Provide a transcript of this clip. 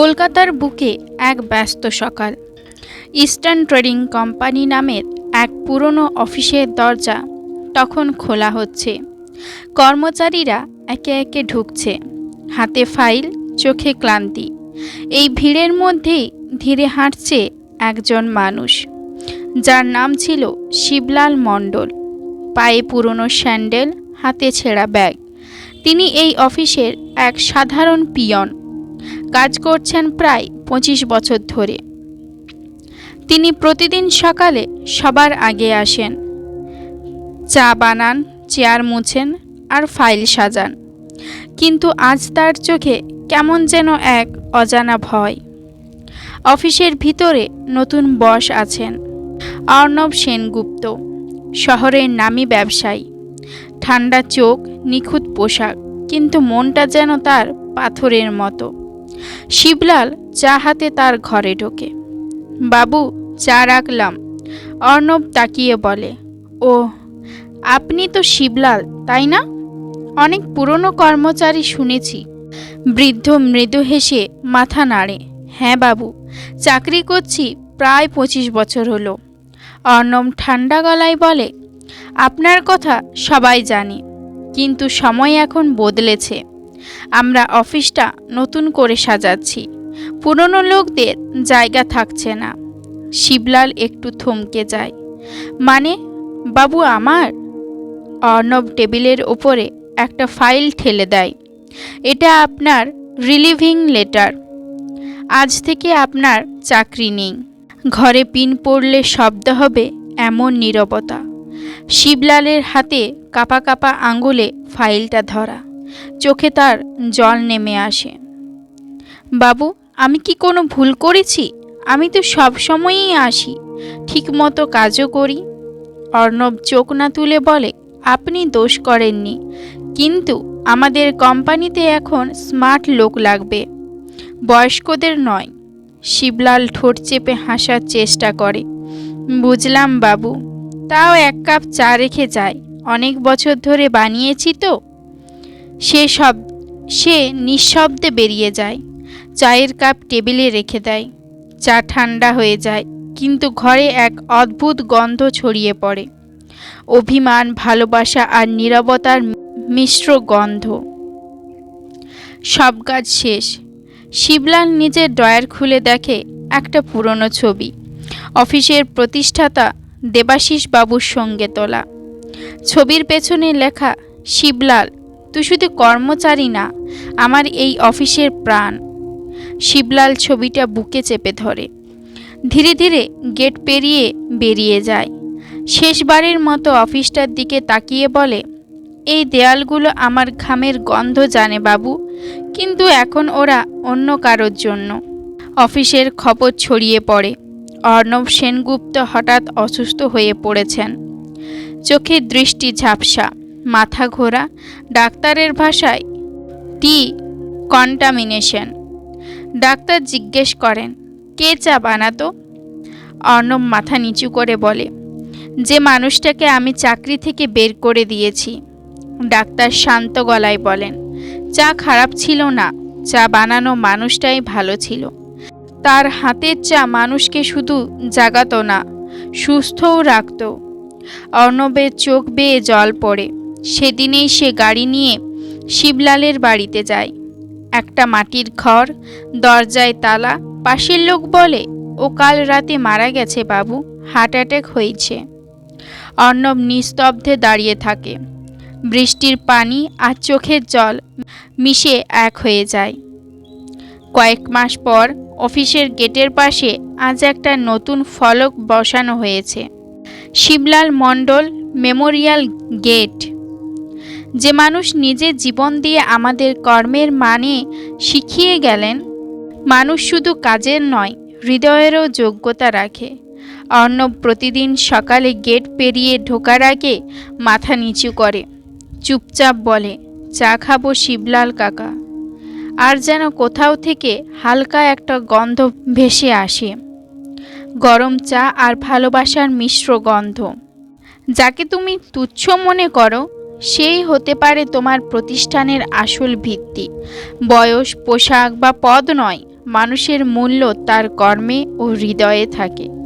কলকাতার বুকে এক ব্যস্ত সকাল। ইস্টার্ন ট্রেডিং কোম্পানি নামের এক পুরনো অফিসের দরজা তখন খোলা হচ্ছে। কর্মচারীরা একে একে ঢুকছে। হাতে ফাইল, চোখে ক্লান্তি। এই ভিড়ের মধ্যেই ধীরে হাঁটছে একজন মানুষ। যার নাম ছিল শিবলাল মণ্ডল। পায়ে পুরনো স্যান্ডেল, হাতে ছেঁড়া ব্যাগ। তিনি এই অফিসের এক সাধারণ পিয়ন। কাজ করছেন প্রায় পঁচিশ বছর ধরে। তিনি প্রতিদিন সকালে সবার আগে আসেন। চা বানান, চেয়ার মুছেন আর ফাইল সাজান। কিন্তু আজ তার চোখে কেমন যেন এক অজানা ভয়। অফিসের ভিতরে নতুন বস আছেন, অর্ণব সেনগুপ্ত, শহরের নামী ব্যবসায়ী। ঠান্ডা চোখ, নিখুঁত পোশাক, কিন্তু মনটা যেন তার পাথরের মতো। শিবলাল চা হাতে তার ঘরে ঢোকে। বাবু চা রাখলাম। অর্ণব তাকিয়ে বলে ও আপনি তো শিবলাল, তাই না? অনেক পুরনো কর্মচারী শুনেছি। বৃদ্ধ মৃদু হেসে মাথা নাড়ে হ্যাঁ বাবু, চাকরি করছি প্রায় পঁচিশ বছর হলো। অর্ণব ঠান্ডা গলায় বলে, আপনার কথা সবাই জানে, কিন্তু সময় এখন বদলেছে। আমরা অফিসটা নতুন করে সাজাচ্ছি। পুরনো লোকদের জায়গা থাকছে না। শিবলাল একটু থমকে যায়। মানে বাবু আমার? অর্ণব টেবিলের ওপরে একটা ফাইল ঠেলে দেয়। এটা আপনার রিলিভিং লেটার। আজ থেকে আপনার চাকরি নেই। ঘরে পিন পড়লে শব্দ হবে এমন নীরবতা শিবলালের হাতে কাপা কাপা আঙ্গুলে ফাইলটা ধরা। চোখে তার জল নেমে আসে। বাবু, আমি কি কোনো ভুল করেছি? আমি তো সব সময়ই আসি ঠিকমতো কাজও করি। অর্ণব চোখ না তুলে বলে, আপনি দোষ করেননি, কিন্তু আমাদের কোম্পানিতে এখন স্মার্ট লোক লাগবে। বয়স্কদের নয়, শিবলাল ঠোঁট চেপে হাসার চেষ্টা করে। বুঝলাম বাবু, তাও এক কাপ চা রেখে যায় অনেক বছর ধরে বানিয়েছি তো। সে সব, সে নিঃশব্দে বেরিয়ে যায়। চায়ের কাপ টেবিলে রেখে দেয়। চা ঠান্ডা হয়ে যায়, কিন্তু ঘরে এক অদ্ভুত গন্ধ ছড়িয়ে পড়ে। অভিমান, ভালোবাসা আর নীরবতার মিশ্র গন্ধ। সব কাজ শেষ। শিবলাল নিজের ড্রয়ার খুলে দেখে একটা পুরনো ছবি। অফিসের প্রতিষ্ঠাতা দেবাশিস বাবুর সঙ্গে তোলা। ছবির পেছনে লেখা শিবলাল তুই শুধু কর্মচারী না, আমার এই অফিসের প্রাণ। শিবলাল ছবিটা বুকে চেপে ধরে। ধীরে ধীরে গেট পেরিয়ে বেরিয়ে যায়। শেষবারের মতো অফিসটার দিকে তাকিয়ে বলে, এই দেয়ালগুলো আমার ঘামের গন্ধ জানে বাবু, কিন্তু এখন ওরা অন্য কারোর জন্য। অফিসের খবর ছড়িয়ে পড়ে। অর্ণব সেনগুপ্ত হঠাৎ অসুস্থ হয়ে পড়েছেন। চোখের দৃষ্টি ঝাপসা। মাথা ঘোরা, ডাক্তারের ভাষায় টি কন্টামিনেশন ডাক্তার জিজ্ঞেস করেন, কে চা বানাতো? অর্ণব মাথা নিচু করে বলে, যে মানুষটাকে আমি চাকরি থেকে বের করে দিয়েছি। ডাক্তার শান্ত গলায় বলেন, চা খারাপ ছিল না, চা বানানো মানুষটাই ভালো ছিল। তার হাতের চা মানুষকে শুধু জাগাতো না, সুস্থও রাখত। অর্ণবের চোখ বেয়ে জল পড়ে। সেদিনেই সে গাড়ি নিয়ে শিবলালের বাড়িতে যায়। একটা মাটির ঘর দরজায় তালা, পাশের লোক বলে, ও কাল রাতে মারা গেছে বাবু, হার্ট অ্যাটাক হয়েছে। অর্ণব নিস্তব্ধে দাঁড়িয়ে থাকে। বৃষ্টির পানি আর চোখের জল মিশে এক হয়ে যায়। কয়েক মাস পর অফিসের গেটের পাশে আজ একটা নতুন ফলক বসানো হয়েছে। শিবলাল মণ্ডল মেমোরিয়াল গেট যে মানুষ নিজের জীবন দিয়ে আমাদের কর্মের মানে শিখিয়ে গেলেন, মানুষ শুধু কাজের নয়, হৃদয়েরও যোগ্যতা রাখে। অর্ণব প্রতিদিন সকালে গেট পেরিয়ে ঢোকার আগে মাথা নিচু করে, চুপচাপ বলে, চা খাব শিবলাল কাকা। আর যেন কোথাও থেকে হালকা একটা গন্ধ ভেসে আসে। গরম চা আর ভালোবাসার মিশ্র গন্ধ। যাকে তুমি তুচ্ছ মনে করো সেই হতে পারে তোমার প্রতিষ্ঠানের আসল ভিত্তি। বয়স, পোশাক বা পদ নয়, মানুষের মূল্য তার কর্মে ও হৃদয়ে থাকে।